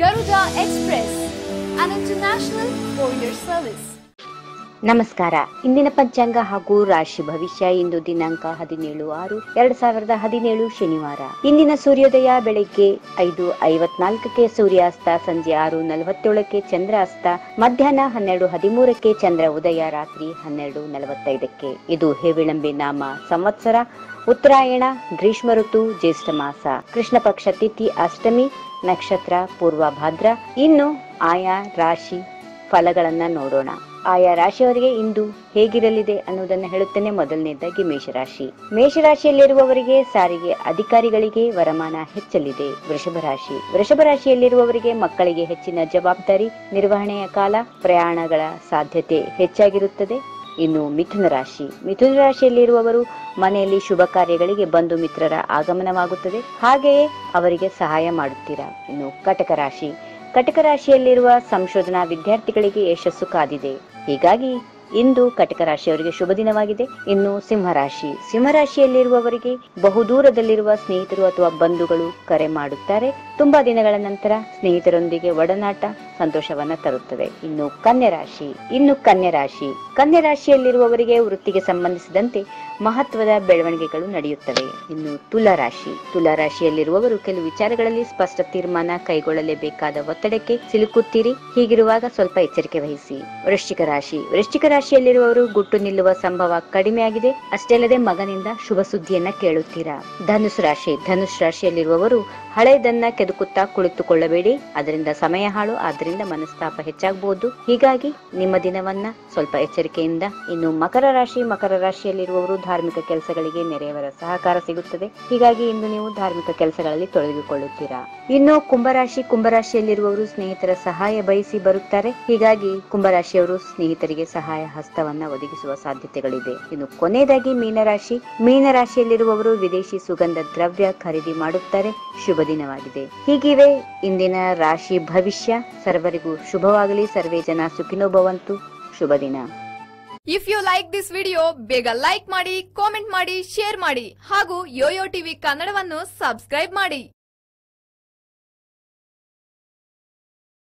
Garuda express an international courier service. ನಮಸ್ಕಾರ. ಇಂದಿನ ಪಂಚಾಂಗ ಹಾಗೂ ರಾಶಿ ಭವಿಷ್ಯ ಇಂದು ದಿನಾಂಕ ಹದಿನೇಳು ಆರು ಎರಡ್ ಸಾವಿರದ ಹದಿನೇಳು ಶನಿವಾರ. ಇಂದಿನ ಸೂರ್ಯೋದಯ ಬೆಳಗ್ಗೆ ಐದು ಐವತ್ನಾಲ್ಕಕ್ಕೆ ಸೂರ್ಯಾಸ್ತ, ಸಂಜೆ ಆರು ನಲವತ್ತೇಳಕ್ಕೆ ಚಂದ್ರ ಅಸ್ತ ಮಧ್ಯಾಹ್ನ ಹನ್ನೆರಡು ಹದಿಮೂರಕ್ಕೆ ಚಂದ್ರ ಉದಯ, ರಾತ್ರಿ ಹನ್ನೆರಡು ನಲವತ್ತೈದಕ್ಕೆ. ಇದು ಹೇವಿಳಂಬೆ ನಾಮ. ಸಂವತ್ಸರ ಉತ್ತರಾಯಣ, ಗ್ರೀಷ್ಮ ಋತು, ಜ್ಯೇಷ್ಠ ಮಾಸ, ಕೃಷ್ಣ ಪಕ್ಷ, ತಿಥಿ, ಅಷ್ಟಮಿ, ನಕ್ಷತ್ರ, ಪೂರ್ವ ಭಾದ್ರ. ಇನ್ನು ಆಯಾ ರಾಶಿ ಫಲಗಳನ್ನ ನೋಡೋಣ. ಆಯಾ ರಾಶಿಯವರಿಗೆ ಇಂದು ಹೇಗಿರಲಿದೆ ಅನ್ನುವುದನ್ನು ಹೇಳುತ್ತೇನೆ ಮೊದಲನೇದಾಗಿ ಮೇಷರಾಶಿ. ಮೇಷರಾಶಿಯಲ್ಲಿರುವವರಿಗೆ ಸಾರಿಗೆ ಅಧಿಕಾರಿಗಳಿಗೆ ವರಮಾನ ಹೆಚ್ಚಲಿದೆ. ವೃಷಭ ರಾಶಿ. ವೃಷಭ ರಾಶಿಯಲ್ಲಿರುವವರಿಗೆ ಮಕ್ಕಳಿಗೆ ಹೆಚ್ಚಿನ ಜವಾಬ್ದಾರಿ ನಿರ್ವಹಣೆಯ ಕಾಲ ಪ್ರಯಾಣಗಳ ಸಾಧ್ಯತೆ ಹೆಚ್ಚಾಗಿರುತ್ತದೆ. ಇನ್ನು ಮಿಥುನ ರಾಶಿ. ಮಿಥುನ ರಾಶಿಯಲ್ಲಿರುವವರು ಮನೆಯಲ್ಲಿ ಶುಭ ಕಾರ್ಯಗಳಿಗೆ ಬಂಧು ಮಿತ್ರರ ಆಗಮನವಾಗುತ್ತದೆ. ಹಾಗೆಯೇ ಅವರಿಗೆ ಸಹಾಯ ಮಾಡುತ್ತೀರಾ? ಇನ್ನು ಕಟಕ ರಾಶಿ. ಕಟಕ ರಾಶಿಯಲ್ಲಿರುವ ಸಂಶೋಧನಾ ವಿದ್ಯಾರ್ಥಿಗಳಿಗೆ ಯಶಸ್ಸು ಕಾದಿದೆ. ಹೀಗಾಗಿ ಇಂದು ಕಟಕ ರಾಶಿಯವರಿಗೆ ಶುಭ ದಿನವಾಗಿದೆ. ಇನ್ನು ಸಿಂಹರಾಶಿ ಸಿಂಹರಾಶಿಯಲ್ಲಿರುವವರಿಗೆ ಬಹುದೂರದಲ್ಲಿರುವ ಸ್ನೇಹಿತರು ಅಥವಾ ಬಂಧುಗಳು ಕರೆ ಮಾಡುತ್ತಾರೆ. ತುಂಬಾ ದಿನಗಳ ನಂತರ ಸ್ನೇಹಿತರೊಂದಿಗೆ ಒಡನಾಟ ಸಂತೋಷವನ್ನ ತರುತ್ತದೆ. ಇನ್ನು ಕನ್ಯಾ ರಾಶಿ, ಇನ್ನು ಕನ್ಯಾ ರಾಶಿ. ರಾಶಿಯಲ್ಲಿರುವವರಿಗೆ ವೃತ್ತಿಗೆ ಸಂಬಂಧಿಸಿದಂತೆ ಮಹತ್ವದ ಬೆಳವಣಿಗೆಗಳು ನಡೆಯುತ್ತವೆ. ಇನ್ನು ತುಲಾ ರಾಶಿ, ತುಲಾ ರಾಶಿಯಲ್ಲಿರುವವರು ಕೆಲವು ವಿಚಾರಗಳಲ್ಲಿ ಸ್ಪಷ್ಟ ತೀರ್ಮಾನ ಕೈಗೊಳ್ಳಲೇಬೇಕಾದ ಒತ್ತಡಕ್ಕೆ ಸಿಲುಕುತ್ತೀರಿ. ಹೀಗಿರುವಾಗ ಸ್ವಲ್ಪ ಎಚ್ಚರಿಕೆ ವಹಿಸಿ. ವೃಶ್ಚಿಕ ರಾಶಿ, ವೃಶ್ಚಿಕ ರಾಶಿಯಲ್ಲಿರುವವರು ಗುಟ್ಟು ನಿಲ್ಲುವ ಸಂಭವ ಕಡಿಮೆಯಾಗಿದೆ. ಅಷ್ಟೇ ಅಲ್ಲದೆ ಮಗನಿಂದ ಶುಭ ಸುದ್ದಿಯನ್ನ ಕೇಳುತ್ತೀರಾ. ಧನುಸ್ ರಾಶಿ ಧನುಷ್ ರಾಶಿಯಲ್ಲಿರುವವರು ಹಳೆಯದನ್ನ ಕೆದುಕುತ್ತಾ ಕುಳಿತುಕೊಳ್ಳಬೇಡಿ. ಅದರಿಂದ ಸಮಯ ಹಾಳು ಆದ್ದರಿಂದ ಮನಸ್ತಾಪ ಹೆಚ್ಚಾಗಬಹುದು ಹೀಗಾಗಿ ನಿಮ್ಮ ದಿನವನ್ನ ಸ್ವಲ್ಪ ಎಚ್ಚರಿಕೆಯಿಂದ ಇನ್ನು ಮಕರ ರಾಶಿ, ಮಕರ ರಾಶಿಯಲ್ಲಿರುವವರು ಧಾರ್ಮಿಕ ಕೆಲಸಗಳಿಗೆ ನೆರೆಯವರ ಸಹಕಾರ ಸಿಗುತ್ತದೆ. ಹೀಗಾಗಿ ಇಂದು ನೀವು ಧಾರ್ಮಿಕ ಕೆಲಸಗಳಲ್ಲಿ ತೊಡಗಿಕೊಳ್ಳುತ್ತೀರಾ? ಇನ್ನು ಕುಂಭರಾಶಿ, ಕುಂಭರಾಶಿಯಲ್ಲಿರುವವರು ಸ್ನೇಹಿತರ ಸಹಾಯ ಬಯಸಿ ಬರುತ್ತಾರೆ. ಹೀಗಾಗಿ ಕುಂಭರಾಶಿಯವರು ಸ್ನೇಹಿತರಿಗೆ ಸಹಾಯ ಹಸ್ತವನ್ನ ಒದಗಿಸುವ ಸಾಧ್ಯತೆಗಳಿದೆ. ಇನ್ನು ಕೊನೆಯದಾಗಿ ಮೀನರಾಶಿ. ಮೀನರಾಶಿಯಲ್ಲಿರುವವರು ವಿದೇಶಿ ಸುಗಂಧ ದ್ರವ್ಯ ಖರೀದಿ ಮಾಡುತ್ತಾರೆ. ಶುಭ ದಿನವಾಗಿದೆ. ಹೀಗಿವೆ ಇಂದಿನ ರಾಶಿ ಭವಿಷ್ಯ. ಸರ್ವರಿಗೂ ಶುಭವಾಗಲಿ ಸರ್ವೇ ಜನ ಸುಖಿನೋ ಭವಂತು. ಶುಭ ದಿನ. If you like this video ಬೇಗ ಲೈಕ್ ಮಾಡಿ ಕಾಮೆಂಟ್ ಮಾಡಿ ಶೇರ್ ಮಾಡಿ ಹಾಗೂ ಯೋಯೋ ಟಿವಿ ಕನ್ನಡವನ್ನು ಸಬ್ಸ್ಕ್ರೈಬ್ ಮಾಡಿ.